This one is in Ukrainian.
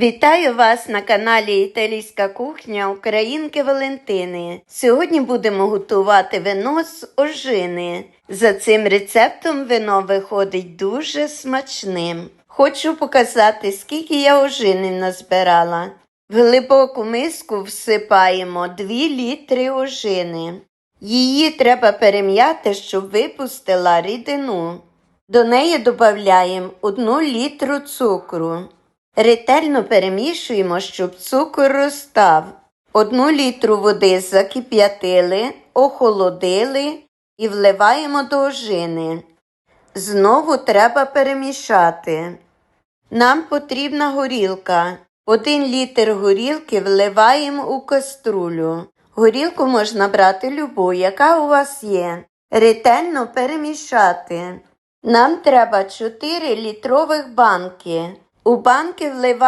Вітаю вас на каналі Італійська кухня Українки Валентини. Сьогодні будемо готувати вино з ожини. За цим рецептом вино виходить дуже смачним. Хочу показати, скільки я ожини назбирала. В глибоку миску всипаємо 2 літри ожини. Її треба перем'яти, щоб випустила рідину. До неї додаємо 1 літру цукру. Ретельно перемішуємо, щоб цукор розстав. Одну літру води закип'ятили, охолодили і вливаємо до ожини. Знову треба перемішати. Нам потрібна горілка. Один літр горілки вливаємо у каструлю. Горілку можна брати любу, яка у вас є. Ретельно перемішати. Нам треба 4 літрових банки. У банки вливаємо